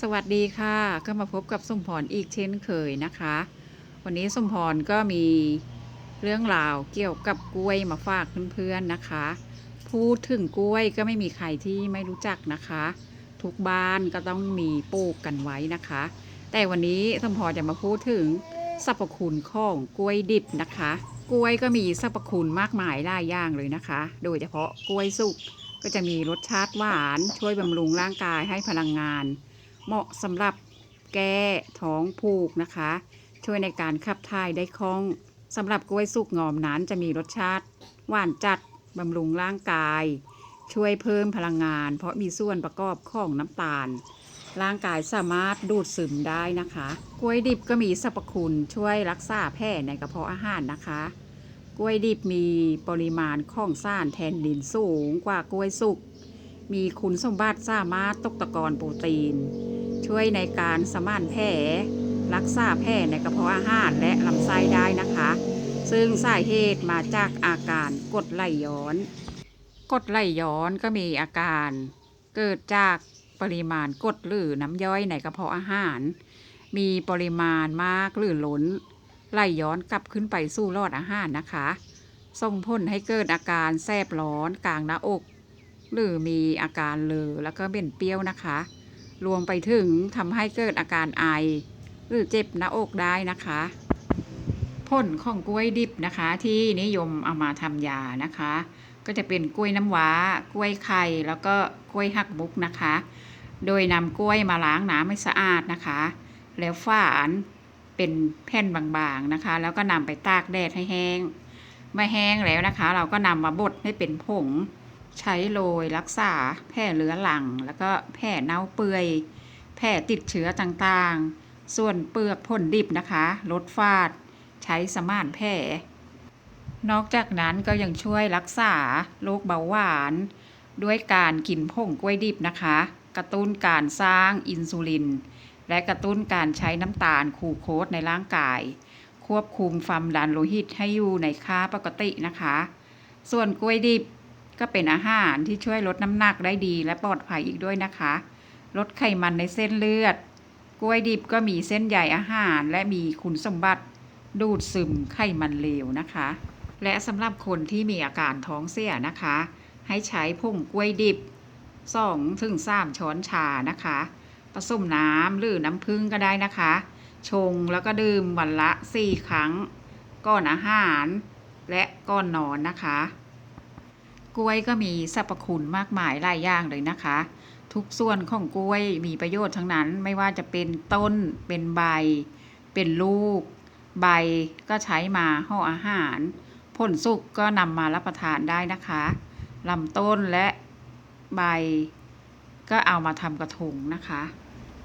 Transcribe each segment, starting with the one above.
สวัสดีค่ะก็มาพบกับสมพรอีกเช่นเคยนะคะ วันนี้สมพรก็มีเรื่องราวเกี่ยวกับกล้วยมาฝากเพื่อนๆนะคะ พูดถึงกล้วยก็ไม่มีใครที่ไม่รู้จักนะคะ ทุกบ้านก็ต้องมีปลูกกันไว้นะคะ แต่วันนี้สมพรจะมาพูดถึงสรรพคุณของกล้วยดิบนะคะ กล้วยก็มีสรรพคุณมากมายหลายอย่างเลยนะคะ โดยเฉพาะกล้วยสุกก็จะมีรสชาติหวาน ช่วยบำรุงร่างกายให้พลังงาน เหมาะสำหรับแก้ท้องผูกนะคะ ช่วยในการขับถ่ายได้คล่องสำหรับกล้วยสุกงอมนั้นจะมีรสชาติ หวานจัดบำรุงร่างกาย ช่วยเพิ่มพลังงาน เพราะมีส่วนประกอบของน้ำตาล ร่างกายสามารถดูดซึมได้นะคะกล้วยดิบก็มีสรรพคุณช่วยรักษาแผลในกระเพาะอาหารนะคะกล้วยดิบมีปริมาณของสารแทนดินสูงกว่ากล้วยสุก มีคุณสมบัติสามารถตกตะกอนโปรตีน ช่วยในการสมานแผลรักษาแผลในกระเพาะอาหารและลำไส้ได้นะคะ ซึ่งสาเหตุมาจากอาการกดไหลย้อน กดไหลย้อนก็มีอาการเกิดจากปริมาณกดหรือน้ำย่อยในกระเพาะอาหาร มีปริมาณมากหรือล้นไหลย้อนกลับขึ้นไปสู่หลอดอาหารนะคะส่งผลให้เกิดอาการแสบร้อนกลางหน้าอก หรือมีอาการเลอแล้วก็เบ่นเปรี้ยวนะคะ รวมไปถึงทำให้เกิดอาการไอ หรือเจ็บหน้าอกได้นะคะผลของกล้วยดิบนะคะ ที่นิยมเอามาทำยานะคะ ก็จะเป็นกล้วยน้ำว้า กล้วยไข่แล้วก็กล้วยหักมุกนะคะ โดยนำกล้วยมาล้างน้ำให้สะอาดนะคะ แล้วฝานเป็นแผ่นบางๆนะคะ แล้วก็นำไปตากแดดให้แห้งเมื่อแห้งแล้วนะคะ เราก็นำมาบดให้เป็นผง ใช้โรยรักษาแผลเรื้อรัง แล้วก็แผลเน่าเปื่อย แผลติดเชื้อต่างๆ ส่วนเปลือกผลดิบนะคะลดฟาด ใช้สมานแผลนอกจากนั้นก็ยังช่วยรักษาโรคเบาหวาน ด้วยการกินผงกล้วยดิบนะคะ กระตุ้นการสร้างอินซูลิน และกระตุ้นการใช้น้ำตาลคูโคสในร่างกาย ควบคุมความดันโลหิตให้อยู่ในค่าปกตินะคะ ส่วนกล้วยดิบ ก็เป็นอาหารที่ช่วยลดน้ำหนักได้ดีและปลอดภัยอีกด้วยนะคะ ลดไขมันในเส้นเลือด กล้วยดิบก็มีเส้นใยอาหาร และมีคุณสมบัติ ดูดซึมไขมันเลวนะคะ และสำหรับคนที่มีอาการท้องเสียนะคะ ให้ใช้ผงกล้วยดิบ2ถึง3ช้อนชานะคะ ผสมน้ำหรือน้ำผึ้งก็ได้นะคะ ชงแล้วก็ดื่มวันละ 4 ครั้ง ก่อนอาหาร และก่อนนอนนะคะ กล้วยก็มีสรรพคุณมากมายหลายอย่างเลยนะคะ ทุกส่วนของกล้วยมีประโยชน์ทั้งนั้นไม่ว่าจะเป็นต้นเป็นใบ เป็นลูก ใบก็ใช้มาห่ออาหาร ผลสุกก็นำมารับประทานได้นะคะลำต้นและใบก็เอามาทำกระทงนะคะ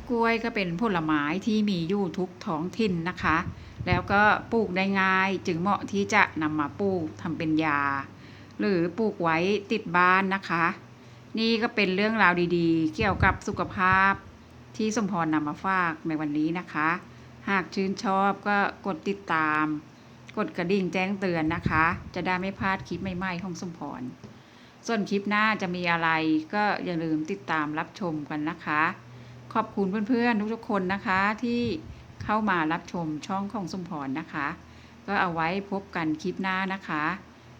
กล้วยก็เป็นผลไม้ที่มีอยู่ทุกท้องถิ่นนะคะ แล้วก็ปลูกได้ง่ายจึงเหมาะที่จะนำมาปลูกทำเป็นยา หรือปลูกไว้ติดบ้านนะคะ นี่ก็เป็นเรื่องราวดีๆ เกี่ยวกับสุขภาพที่สมพรนำมาฝากในวันนี้นะคะ หากชื่นชอบก็กดติดตาม กดกระดิ่งแจ้งเตือนนะคะ จะได้ไม่พลาดคลิปใหม่ๆของสมพร ส่วนคลิปหน้าจะมีอะไรก็อย่าลืมติดตามรับชมกันนะคะ ขอบคุณเพื่อนๆทุกๆคนนะคะที่เข้ามารับชมช่องของสมพรนะคะ ก็เอาไว้พบกันคลิปหน้านะคะ